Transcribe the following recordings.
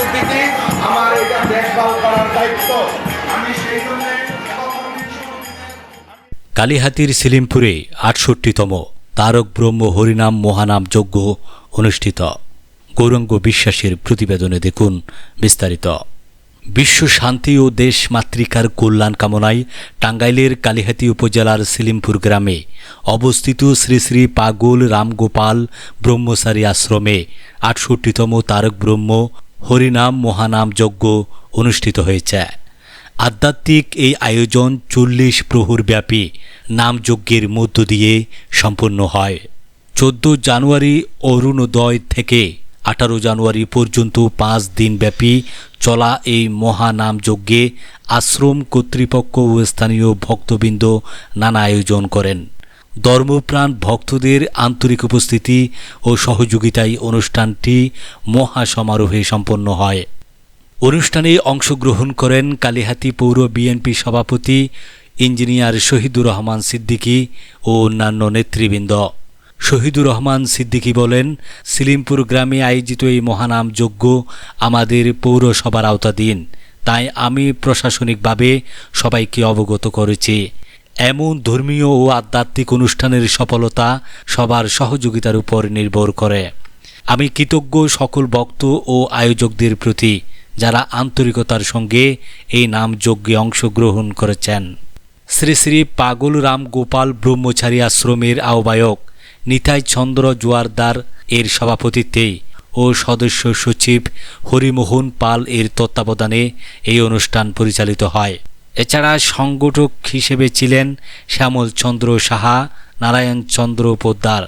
সংস্কৃতিকে আমার এটা দেখভাল করার দায়িত্ব। আমি সেই জন্য কালীহাতির সিলিমপুরে আটষট্টিতম তারক ব্রহ্ম হরিনাম মহানাম যজ্ঞ অনুষ্ঠিত। গৌরঙ্গ বিশ্বাসের প্রতিবেদনে দেখুন বিস্তারিত। বিশ্ব শান্তি ও দেশ মাতৃকার কল্যাণ কামনায় টাঙ্গাইলের কালীহাতি উপজেলার সিলিমপুর গ্রামে অবস্থিত শ্রী শ্রী পাগল রামগোপাল ব্রহ্মচারী আশ্রমে আটষট্টিতম তারক ব্রহ্ম হরিনাম, মহানাম যজ্ঞ অনুষ্ঠিত হয়েছে। আধ্যাত্মিক এই আয়োজন চল্লিশ প্রহর ব্যাপী নামযজ্ঞের মধ্য দিয়ে সম্পন্ন হয়। চোদ্দ জানুয়ারি অরুণোদয় থেকে আঠারো জানুয়ারি পর্যন্ত পাঁচ দিনব্যাপী চলা এই মহানামযজ্ঞে আশ্রম কর্তৃপক্ষ ও স্থানীয় ভক্তবৃন্দ নানা আয়োজন করেন। ধর্মপ্রাণ ভক্তদের আন্তরিক উপস্থিতি ও সহযোগিতায় অনুষ্ঠানটি মহাসমারোহে সম্পন্ন হয়। অনুষ্ঠানে অংশগ্রহণ করেন কালিহাতি পৌর বিএনপি সভাপতি ইঞ্জিনিয়ার শহীদুর রহমান সিদ্দিকী ও অন্যান্য নেতৃবৃন্দ। শহীদুর রহমান সিদ্দিকী বলেন, সিলিমপুর গ্রামে আয়োজিত এই মহানাম যজ্ঞ আমাদের পৌরসভার আওতাধীন। তাই আমি প্রশাসনিকভাবে সবাইকে অবগত করেছি। এমন ধর্মীয় ও আধ্যাত্মিক অনুষ্ঠানের সফলতা সবার সহযোগিতার উপর নির্ভর করে। আমি কৃতজ্ঞ সকল ভক্ত ও আয়োজকদের প্রতি যারা আন্তরিকতার সঙ্গে এই নাম যজ্ঞে অংশগ্রহণ করেছেন। শ্রী শ্রী পাগল রাম গোপাল ব্রহ্মচারী আশ্রমের আহ্বায়ক নিতাই চন্দ্র জোয়ারদার এর সভাপতিত্বে ও সদস্য সচিব হরিমোহন পাল এর তত্ত্বাবধানে এই অনুষ্ঠান পরিচালিত হয়। এছাড়া সংগঠক হিসেবে ছিলেন শ্যামল চন্দ্র সাহা, নারায়ণ চন্দ্র পোদ্দার,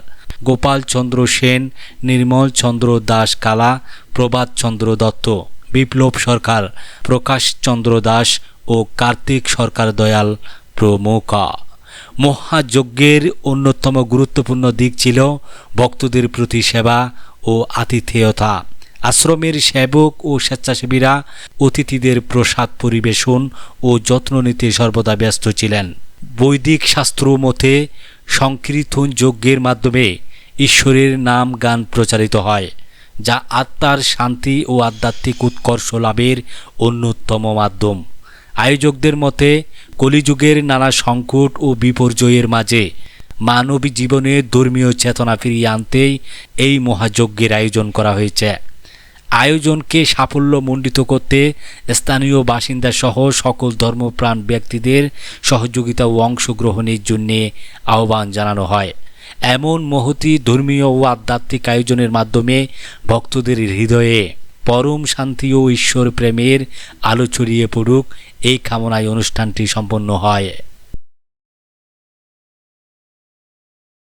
গোপাল চন্দ্র সেন, নির্মল চন্দ্র দাস কালা, প্রভাত চন্দ্র দত্ত, বিপ্লব সরকার, প্রকাশ চন্দ্র দাস ও কার্তিক সরকার দয়াল প্রমুখ। মহাযজ্ঞের অন্যতম গুরুত্বপূর্ণ দিক ছিল ভক্তদের প্রতি সেবা ও আতিথেয়তা। আশ্রমের সেবক ও স্বেচ্ছাসেবীরা অতিথিদের প্রসাদ পরিবেশন ও যত্ন নিতে সর্বদা ব্যস্ত ছিলেন। বৈদিক শাস্ত্র মতে সংকীর্তন যজ্ঞের মাধ্যমে ঈশ্বরের নাম গান প্রচারিত হয়, যা আত্মার শান্তি ও আধ্যাত্মিক উৎকর্ষ লাভের অন্যতম মাধ্যম। আয়োজকদের মতে, কলিযুগের নানা সংকট ও বিপর্যয়ের মাঝে মানবী জীবনে ধর্মীয় চেতনা ফিরিয়ে আনতেই এই মহাযজ্ঞের আয়োজন করা হয়েছে। আয়োজনকে সাফল্যমণ্ডিত করতে স্থানীয় বাসিন্দা সহ সকল ধর্মপ্রাণ ব্যক্তিদের সহযোগিতা ও অংশগ্রহণের জন্যে আহ্বান জানানো হয়। এমন মহতি ধর্মীয় ও আধ্যাত্মিক আয়োজনের মাধ্যমে ভক্তদের হৃদয়ে পরম শান্তি ও ঈশ্বর প্রেমের আলো ছড়িয়ে পড়ুক, এই কামনায় অনুষ্ঠানটি সম্পন্ন হয়।